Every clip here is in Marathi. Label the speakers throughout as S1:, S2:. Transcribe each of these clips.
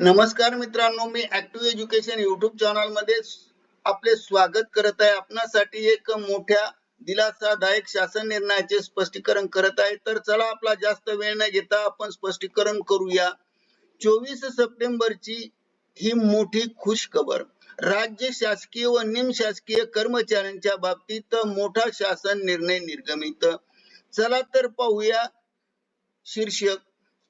S1: नमस्कार मित्रांनो मी ऍक्टिव्ह एज्युकेशन युट्यूब चॅनलमध्ये आपले स्वागत करत आहे. आपणासाठी एक मोठ्या दिलासादायक शासन निर्णयाचे स्पष्टीकरण करत आहे. तर चला आपला जास्त वेळ न घेता आपण स्पष्टीकरण करूया. चोवीस सप्टेंबरची ही मोठी खुश खबर राज्य शासकीय व निमशासकीय कर्मचाऱ्यांच्या बाबतीत मोठा शासन निर्णय निर्गमित. चला तर पाहूया शीर्षक.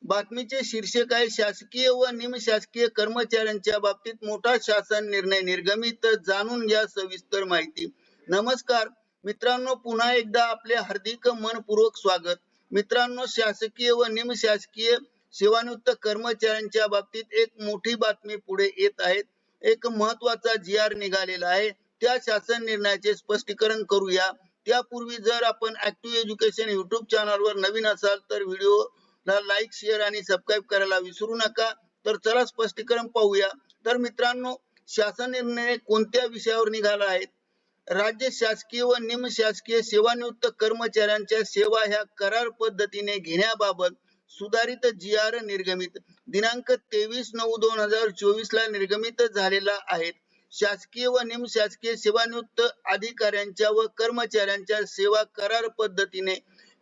S1: बातमीचे शीर्षक आहे शासकीय व निमशासकीय कर्मचाऱ्यांच्या बाबतीत मोठा शासन निर्णय निर्गमित जाणून घ्या सविस्तर माहिती. नमस्कार मित्रांनो पुन्हा एकदा आपले हार्दिक मनपूर्वक स्वागत. मित्रांनो शासकीय व निमशासकीय सेवानिवृत्त कर्मचाऱ्यांच्या बाबतीत एक मोठी बातमी पुढे येत आहे. एक महत्त्वाचा जी आर निघालेला आहे. त्या शासन निर्णयाचे स्पष्टीकरण करूया. त्यापूर्वी जर आपण ऍक्टिव्ह एज्युकेशन युट्यूब चॅनलवर नवीन असाल तर व्हिडिओ ला लाईक शेअर आणि सबस्क्राईब करायला विसरू नका. तर चला स्पष्टीकरण पाहूया. तर मित्रांनो शासन निर्णय कोणत्या विषयावर निघाला आहे? राज्य शासकीय व निमशासकीय सेवानिवृत्त कर्मचाऱ्यांच्या सेवा ह्या करार पद्धतीने घेण्याबाबत सुधारित जी आर निर्गमित. दिनांक तेवीस नऊ दोन हजार चोवीस ला निर्गमित झालेला आहे. शासकीय व निमशासकीय सेवानिवृत्त अधिकाऱ्यांच्या व कर्मचाऱ्यांच्या सेवा करार पद्धतीने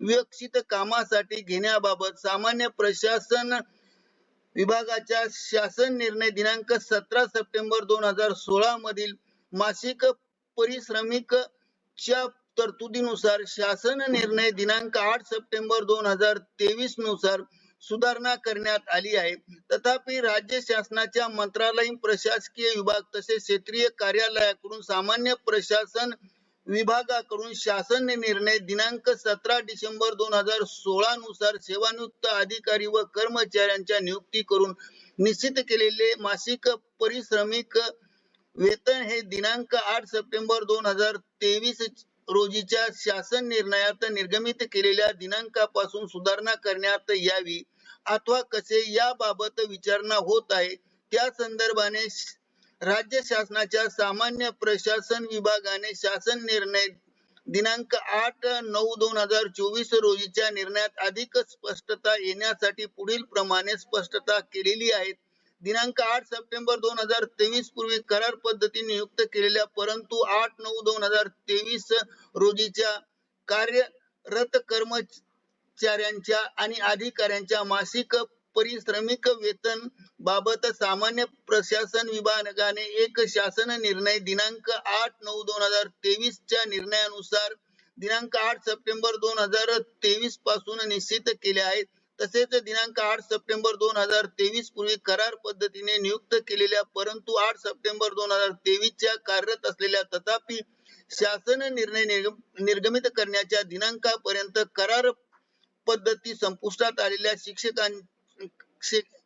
S1: विकसित कामासाठी घेण्याबाबत सामान्य प्रशासन विभागाच्या शासन निर्णय दिनांक सतरा सप्टेंबर दोन हजार सोळा मधील मासिक परिश्रमिक च्या तरतुदीनुसार शासन निर्णय दिनांक आठ सप्टेंबर दोन हजार तेवीसनुसार सुधारणा करण्यात आली आहे. तथापि राज्य शासनाच्या मंत्रालयीन प्रशासकीय विभाग तसेच क्षेत्रीय कार्यालयाकडून सामान्य प्रशासन विभागाकडून शासन निर्णय दिनांक सतरा डिसेंबर दोन हजार सोळा नुसार सेवानिवृत्त अधिकारी व कर्मचाऱ्यांच्या नियुक्ती करून निश्चित केलेले मासिक परिश्रमिक वेतन हे दिनांक आठ सप्टेंबर दोन हजार तेवीस रोजीच्या शासन निर्णयात निर्गमित केलेल्या दिनांकापासून सुधारणा करण्यात यावी अथवा कसे याबाबत विचारणा होत आहे त्या संदर्भाने राज्य शासनाच्या सामान्य प्रशासन विभागाने शासन निर्णय दिनांक आठ नऊ दोन हजार चोवीस रोजीच्या निर्णयात अधिक स्पष्टता येण्यासाठी पुढील प्रमाणे स्पष्टता केलेली आहे. दिनांक आठ सप्टेंबर दोन हजार तेवीस पूर्वी करार पद्धतीने नियुक्त केलेल्या परंतु आठ नऊ दोन हजार तेवीस रोजीच्या कार्यरत कर्मचाऱ्यांच्या आणि अधिकाऱ्यांच्या मासिक परिश्रमिक वेतन बाबत सामान्य प्रशासन विभागाने एक शासन निर्णय दिनांक आठ नऊ दोन हजार तेवीस च्या निर्णयानुसार दिनांक आठ सप्टेंबर दोन हजार तेवीसपासून निश्चित केले आहेत. तसेच दिनांक आठ सप्टेंबर दोन हजार तेवीस पूर्वी करार पद्धतीने नियुक्त केलेल्या परंतु आठ सप्टेंबर दोन हजार तेवीस च्या कार्यरत असलेल्या तथापि शासन निर्णय निर्गमित करण्याच्या दिनांकापर्यंत करार पद्धती संपुष्टात आलेल्या शिक्षक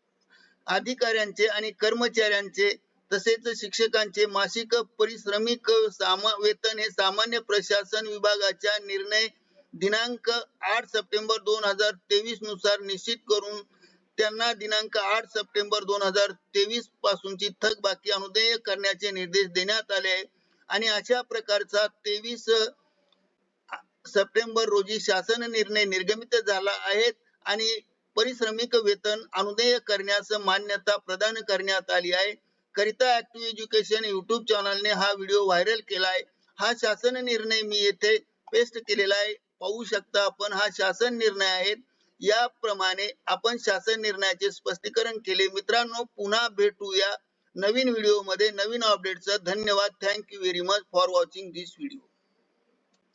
S1: अधिकाऱ्यांचे आणि कर्मचाऱ्यांचे तसेच शिक्षकांचे मासिक परिश्रमिक सामा वेतन हे सामान्य प्रशासन विभागाच्या निर्णय दिनांक आठ सप्टेंबर दोन हजार तेवीसनुसार निश्चित करून त्यांना दिनांक आठ सप्टेंबर दोन हजार तेवीस पासूनची थकबाकी अनुदेय करण्याचे निर्देश देण्यात आले आहे. आणि अशा प्रकारचा तेवीस सप्टेंबर रोजी शासन निर्णय निर्गमित झाला आहे. आणि परिश्रमिक वेतन अनुदेय करण्यास मान्यता प्रदान करण्यात आली आहे. करिता ऍक्टिव्ह एज्युकेशन युट्यूब चॅनलने हा व्हिडिओ व्हायरल केला आहे. हा शासन निर्णय मी येथे पेस्ट केलेला आहे. पाहू शकता आपण हा शासन निर्णय आहे. याप्रमाणे आपण शासन निर्णयाचे स्पष्टीकरण केले. मित्रांनो पुन्हा भेटूया नवीन व्हिडिओमध्ये. नवीन अपडेटचं धन्यवाद. Thank you very much for watching this video